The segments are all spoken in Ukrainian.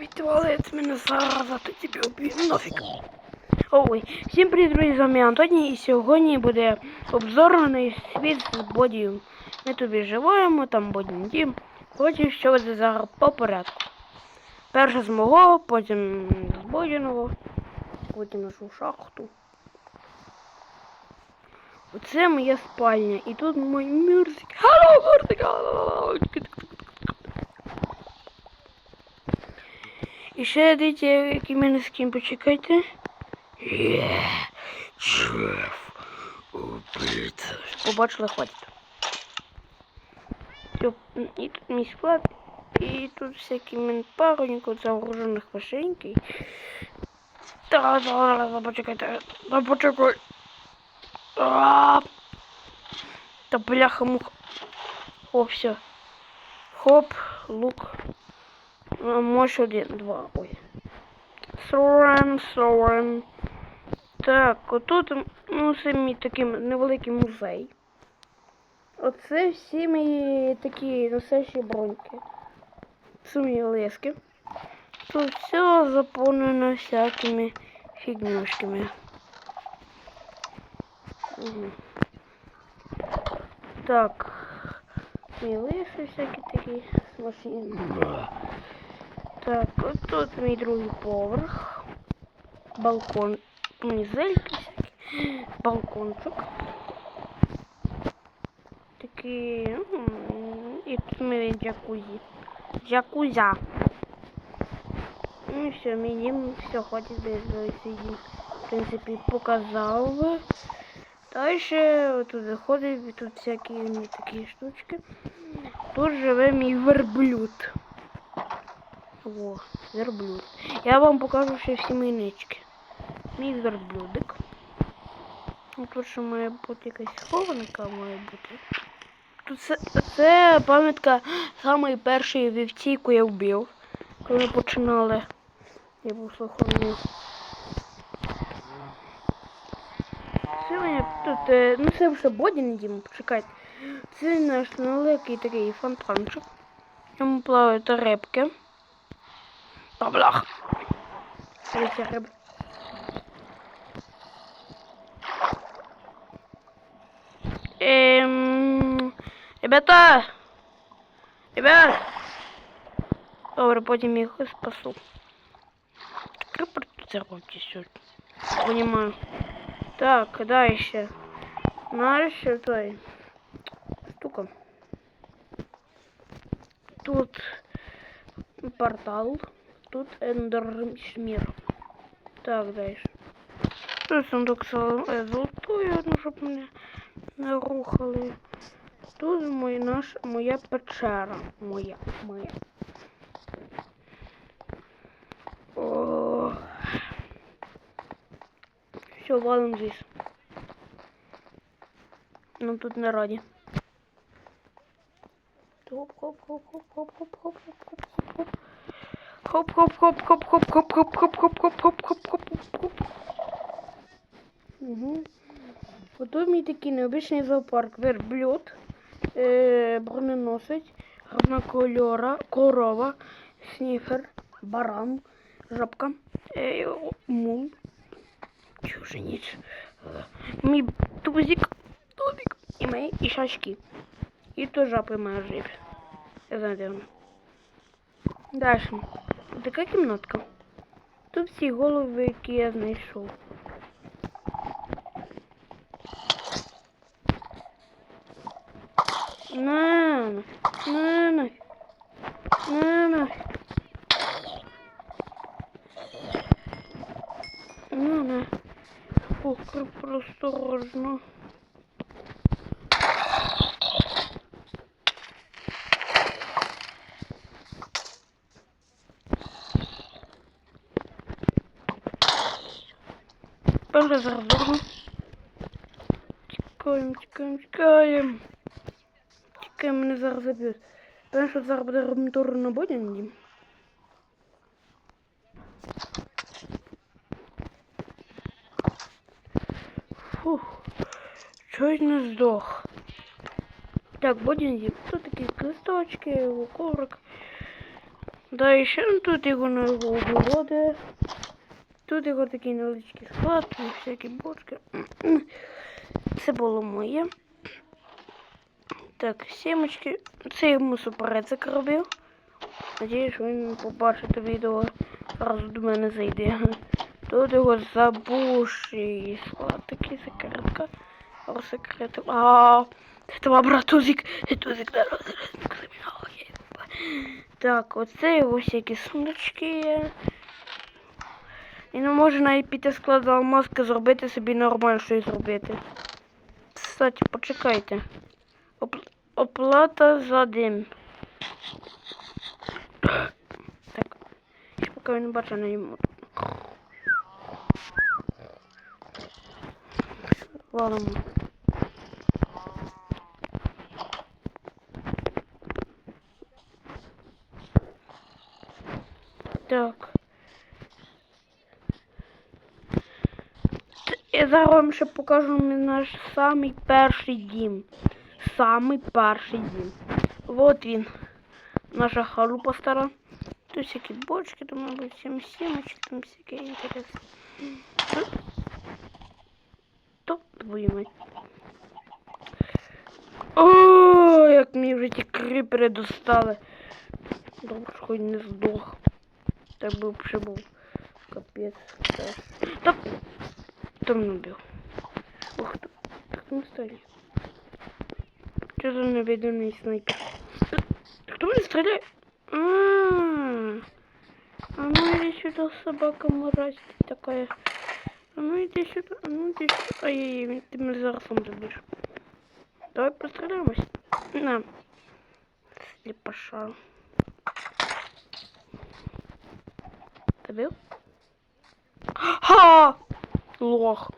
Відвалить мене зараз, а то тебе уб'ю. Нафіг. Ой, всім привіт, друзі, з вами Антоній, і сьогодні буде обзорний світ з бодієм. Ми тобі живемо, там бодін дім. Потім що буде зараз по порядку. Перше з мого, потім з бодіного, потім нашу шахту. Оце моя спальня. І тут мій мюрзик. Алло, мюрзик! І ще дивіться, який мене скін, почекайте. Є, шеф, убийця. Побачили, хватить. І тут мій склад, і тут всякі мен пароніку загружених машинки. Та, та, та, почекайте, та, почекай. Та бляха муха. О, все. Хоп, лук. А, Мощь один, два. Ой. Сорен, сорен. Так, отут ну, це мій такий невеликий музей. Оце всі мої такі носячі броньки. Це мої лески. Тут все заповнено всякими фігнюшками. Угу. Так. Мій лиси всякі такі з машин. Так, от тут мій другий поверх. Балкон. Мізельки всякі. Балкончик. Такий. м, І тут мій джакузі. Джакузя. Ну все, мені все хватить без сидім. В принципі, показав. Дальше тут заходить, тут всякі такі штучки. Тут живе мій верблюд. Во, верблюд. Я вам покажу ще всі майнички. Мій верблюдик. Ну, Тут ще має бути якась хованка має бути. Тут це, це пам'ятка самої першої вівці, яку я вбив. Коли ми починали. Я був слуховним. Сьогодні тут, е, ну це вже бодін дім, почекайте. Це наш великий такий фонтанчик. Ньому плавають рибки. Баблах. Дивіться риби. Ем... Ребята! Ребят! Добре, потім їх спасу. Крипер тут заробити сьогодні. Понимаю. Так, дальше. Дальше той. Штука. Тут портал. Тут эндершмир. Так, дальше. Тут сундук золотою, ну, щоб мене не. Тут мой, наш, моя печера. Моя, моя. О. Все, валим здесь. Нам тут не раді. Хоп, хоп, хоп, хоп, хоп, хоп, хоп, хоп, хоп, хоп. Хоп, хоп, хоп, хоп, хоп, хоп, хоп, хоп, хоп, хоп, хоп, хоп, хоп, хоп. Угу. Ото мій такий необичний зоопарк. Верблюд, е, броненосець, гарна кольора, корова, сніфер, баран, жабка, е, мул, чужиніч, е, мій тузик, тузик і мої ішачки. І то жабки моя живі. Я знаю, де вона. Дальше. Така кімнатка. Тут всі голови, які я знайшов. На, на, на, на, на. На, на. Ох, как осторожно. я чекаем, чекаем, чекаем. чекаємо, чекаємо. Чекаємо, мене зараз заб'ють. Тому що зараз буде ремонтур на будинку. Фух. Чуть не здох. Так, бодинги. Тут такие листочки, укорок. Да, еще тут его на его углеводы. Тут його такий невеличкий склад, і всякі бочки. Це було моє. Так, сімочки. Це йому суперецик робив. Надіюсь, що він побачить відео. Зразу до мене зайде. Тут його забуший склад, такий секретка. Секрет. А, це вам тузик. Тузик народний кримінал. Так, оце ось всякі сундучки. І не може навіть піти склад алмазки зробити собі нормально щось зробити. Кстати, почекайте. Оп оплата за дим. Так. Ще поки він бачу на йому. Валимо. Так. Я зараз вам ще покажу наш самий перший дім. Самий перший дім. Вот він. Наша халупа стара. Тут всякі бочки, там, мабуть, всім сімочки, там всяке інтересне. Топ мать. О, як мені вже ті крипери достали. Добре, що хоч не здох. Так би вже був капець. Та кто меня Ух ты. Как мы стали? Что за наведенный снайпер? Кто меня стреляет? А, -а, -а. а ну иди сюда, собака мразь такая. А ну иди сюда, а ну иди сюда. Ай-яй-яй, ты меня зараз сам забьешь. Давай постреляемся. На. Слепоша. Ты бил? Ха! Лох.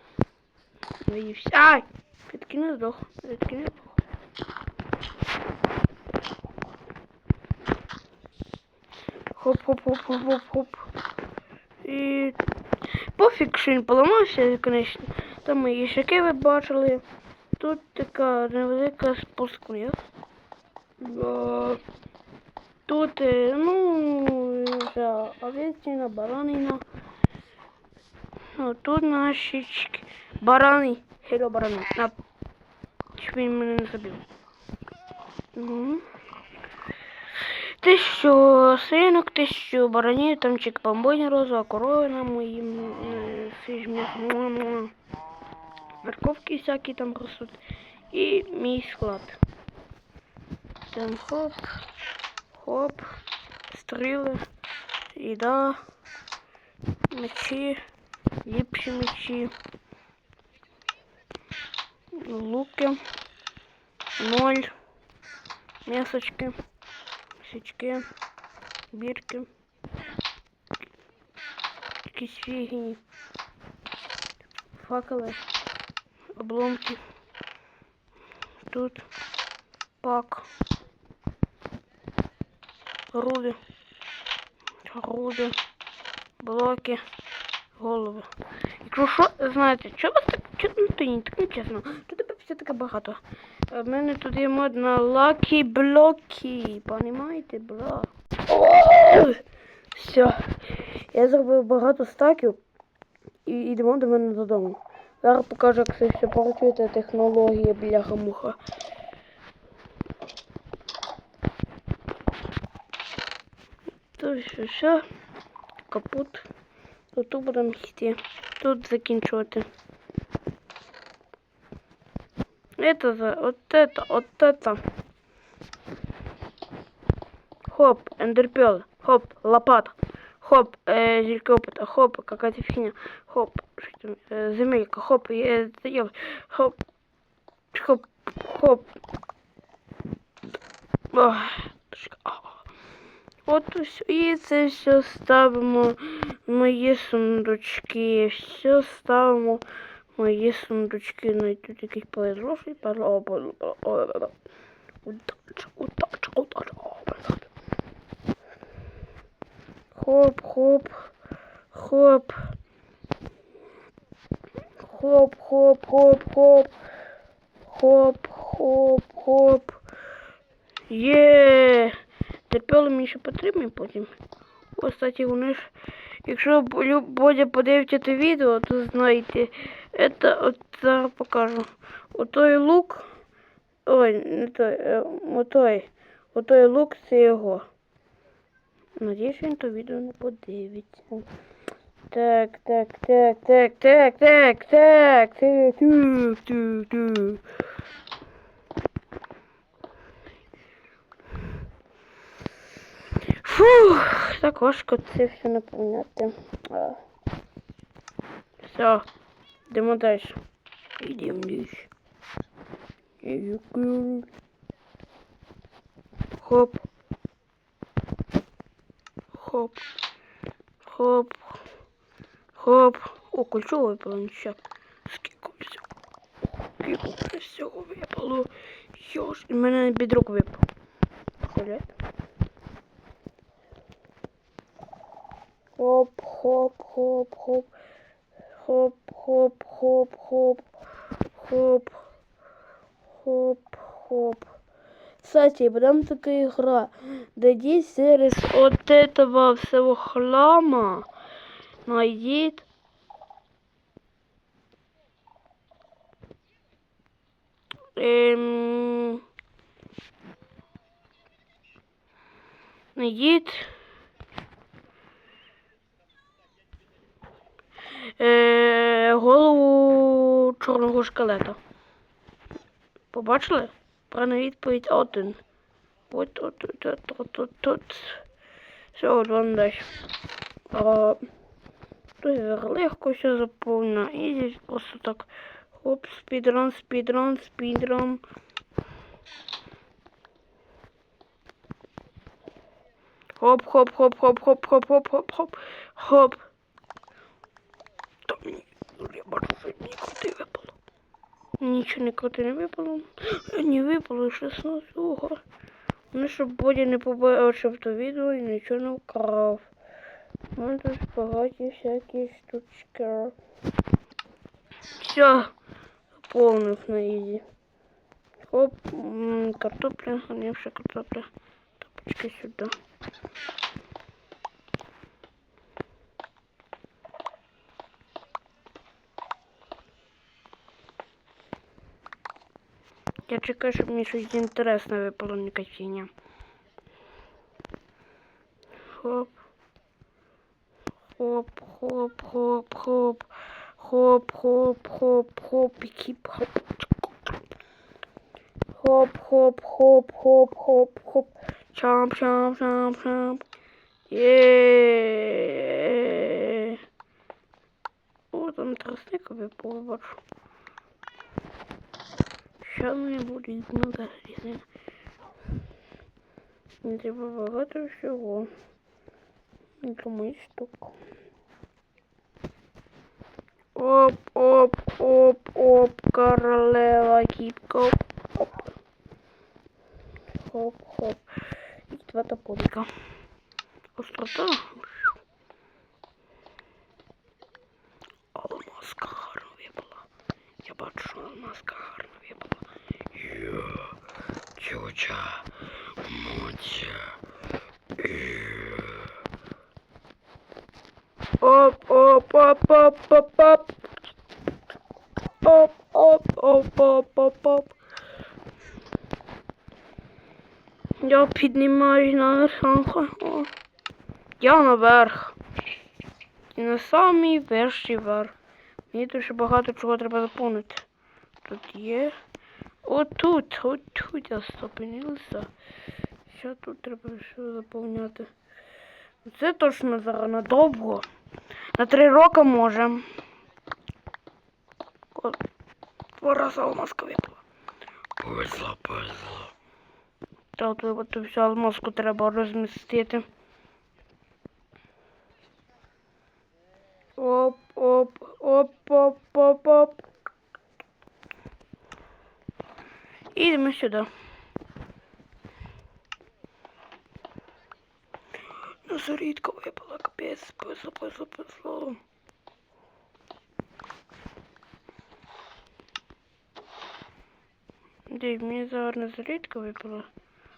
Наївся. Ай! Підки не здох. Підки не здох. Хоп-хоп-хоп-хоп-хоп-хоп. І пофіг, що він поламався, звісно. Там мої шаки ви бачили. Тут така невелика спускня. Тут, е, ну, овечина, баранина. Ну, тут наші барани. Хело барани. На. Він мене не забив. Угу. Тисячу свинок, тисячу баранів, там чик бомбоні розова, корови на моїм фіжмі. Морковки всякі там ростуть. І мій склад. Там хоп, хоп, стріли, їда, мечі ліпші мечі, луки, ноль, м'ясочки, січки, бірки, якісь фігні, обломки. Тут пак, руди, руди, блоки голови. Якщо що, знаєте, що вас так чо, ну, так не чесно. Тут тебе все таке багато. А В мене тут є мод на лакі блоки. Понімаєте, бла. Все. Я зробив багато стаків і йдемо до мене додому. Зараз покажу, як це все працює технологія бляха-муха. Тут все, все. Капут. Тут будемо йти. Тут закінчувати. Это за вот это, вот это. Хоп, эндерпел. Хоп, лопата. Хоп, э, зелька опыта. Хоп, какая-то фигня. Хоп, э, земелька. Хоп, ел. Хоп, хоп, хоп. Ох, От ось і це все ставимо мої сундучки. Все ставимо мої сундучки. Ну і тут якийсь перезроший, Удача, удача, удача. Хоп, хоп, хоп. Хоп, хоп, хоп, хоп. Хоп, хоп, хоп. Є. терпіли мені ще потрібні потім. Кстати, вони ж. Якщо Бодя подивиться це відео, то знаєте, це от зараз покажу. Отой лук. Ой, не той, е, отой. Отой лук це його. Надіюсь, він то відео не подивиться. Так, так, так, так, так, так, так, так, так, так, так. Фух, так важко це все наповняти. Все, йдемо далі. Йдемо далі. Хоп. Хоп. Хоп. Хоп. О, кольцо випало нічого. Скільки всього. Скільки всього випало. Йош, і мене під руку випав. Представляєте? Хоп, хоп, хоп, хоп. Хоп, хоп, хоп, хоп. Хоп. Хоп, хоп. Кстати, потом такая игра. Дойди сервис от этого всего хлама. Найди. Эм... Найди. Е, голову чорного шкелета. Побачили? Правильна відповідь один. От, от, от, от, от, от, от. Все, от вам далі. А, тут легко все заповнено. І здесь просто так. Хоп, спідран, спідран, спідран. Хоп, хоп, хоп, хоп, хоп, хоп, хоп, хоп, хоп, хоп. Я бачу, що ні крути випало. Нічого не крути не випало. Не випало 16 ого. Ну, щоб Бодя не побачив то відео і нічого не вкрав. Ну, тут багаті всякі штучки. Все, заповнив на ізі. Хоп, картопля, гнивша картопля. Тапочки сюди. Я чекаю, щоб мені щось інтересне випало не качення. Хоп. Хоп, хоп, хоп, хоп. Хоп, хоп, хоп, хоп, кіп, хоп. Хоп, хоп, хоп, хоп, хоп, хоп. Чамп, чамп, чамп, чамп. Є. О, там тростник випав, бачу. Що мені буде много різних. Мені треба багато всього. Думаю, штук. Оп, оп, оп, оп, королева кіпка. Оп. Хоп, хоп. І два топорика. Острота. Оп, оп, оп, оп, оп, оп. Оп, оп, оп, оп, оп, оп. Я піднімаюсь на верханку. О. Я наверх. І на самий перший верх. Мені ще багато чого треба заповнити. Тут є. Отут, отут я стопинився. Що тут треба ще заповняти? Це точно зараз надовго. На три роки може. Два рази алмазка випала. Повезло, повезло. Та от всю алмазку треба розмістити. Оп, оп, оп, оп, оп, оп. Ідемо сюди. дуже рідко випала, капець, пизо, пизо, пизо. Див, мені гарна зарідка випала.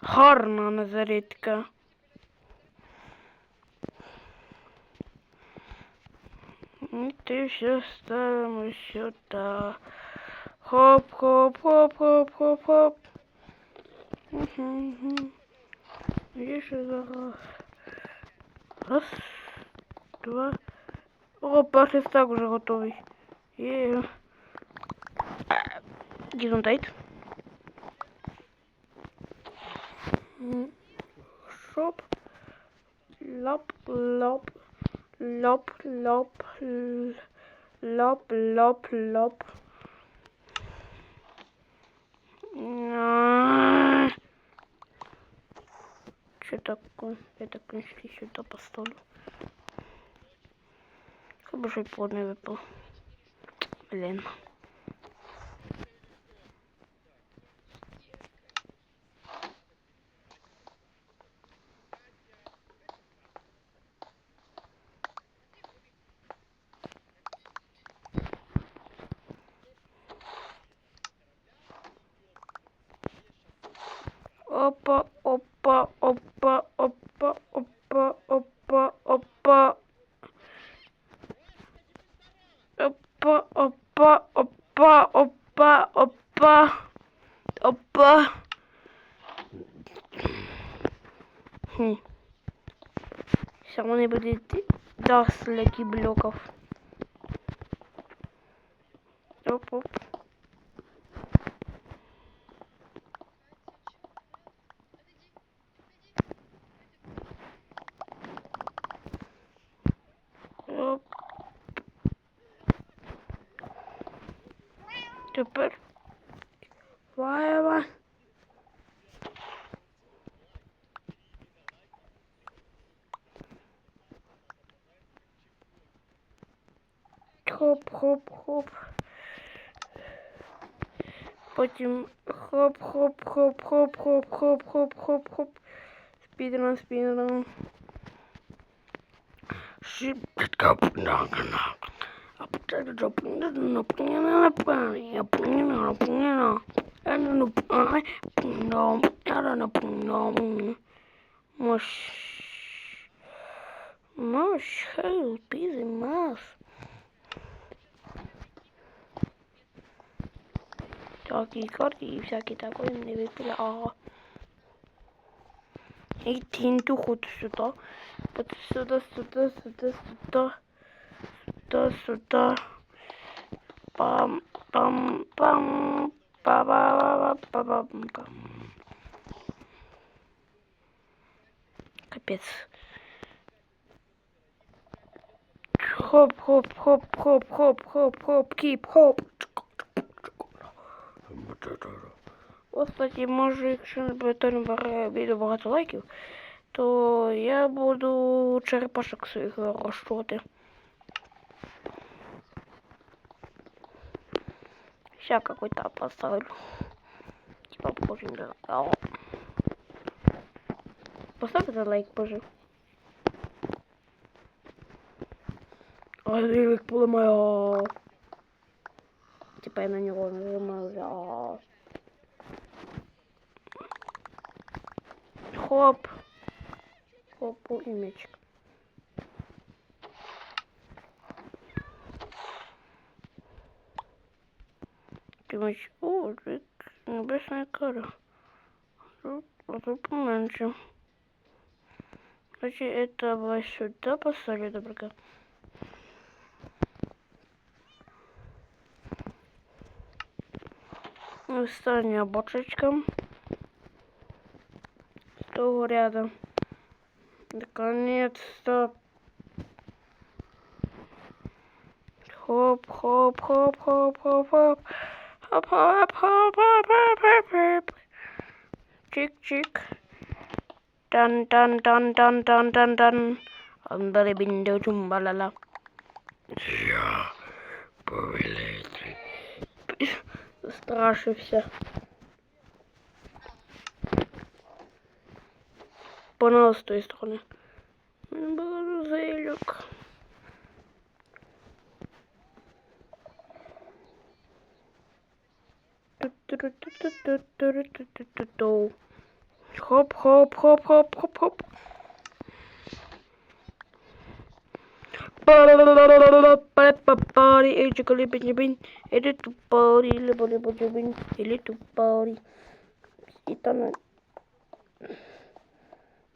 Гарна на зарідка. І ну, ти все ставимо сюди. Хоп, хоп, хоп, хоп, хоп, хоп. Угу, угу. Є ще зараз. Раз, два. О, пошли так уже готовый. Yeah. Гизунтайт. Шоп. Лап, лап, лап, лап, лап, лап, лап. Еще такой, это книжки сюда поставлю. Чтобы же подный выпал. Блин. Someone ability does lucky block off. hop hop hop hop hop hop hop. Speedrun speedrun. Mush. Mush, help, busy mouse. კარგი კარგი ისაკი დაკონნები პილა აა იქ თინტუ ხუთსუდა პოტსუდა სუდა სუდა სუდა სუდა სუდა пам пам пам па па па па па па капец. Хоп хоп хоп хоп хоп хоп хоп кип хоп. Кстати, може, якщо не набере відео багато лайків, то я буду черепашок своїх розчувати. Ща какой-то поставлю. Типа похожий на... Ау. Поставьте лайк, боже. А лик поломаю. Типа я на него нажимаю. Хоп. Хоп, и мячик. Думаешь, о, небесная кара. А тут поменьше. Значит, это вот сюда поставлю, добренько. Остання бочечка. С того ряда. Наконец-то. Хоп, хоп, хоп, хоп, хоп, хоп. Хоп, хоп, хоп, хоп, хоп, хоп, хоп. Чик-чик. Дан, дан, дан, дан, дан, дан, дан. Андали біндо чумбалала. Я повелитель. Страшився. пожалуйста, из стороны. Буду заелек. Хоп, хоп, хоп, хоп, хоп, хоп. Body, it's a little bit of bin, it's a body, little bit of bin, a little body. It's on it.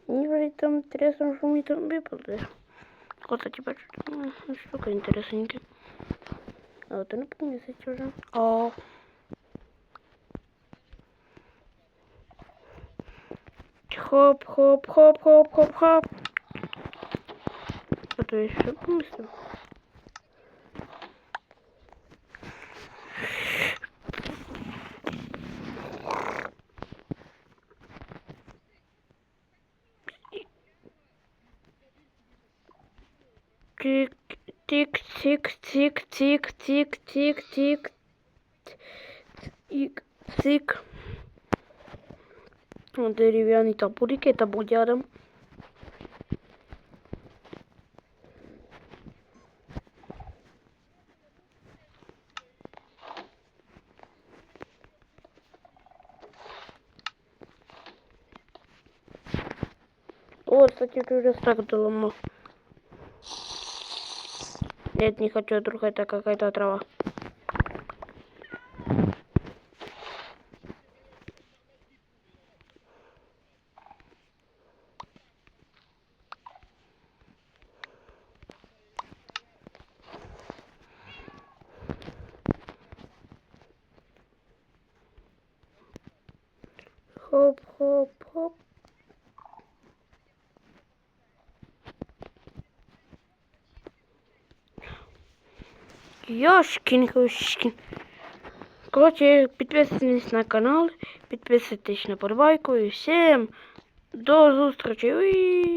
Вроде там интересно, что мне там выпало. Вот эти там ну, штука интересненькая. А вот она поместить уже. О. Хоп, хоп, хоп, хоп, хоп, хоп. А то еще поместил. тик, тик, тик, тик, тик, тик, тик, тик, тик. Вот Дерев'яний топорик, это будет рядом. О, кстати, ты уже так доломал. Нет, не хочу, вдруг это какая-то трава. Хоп, хоп, хоп. Ёшкин кошкин. Короче, підписуйтесь на канал, підписуйтесь на подбайку і всім до зустрічі.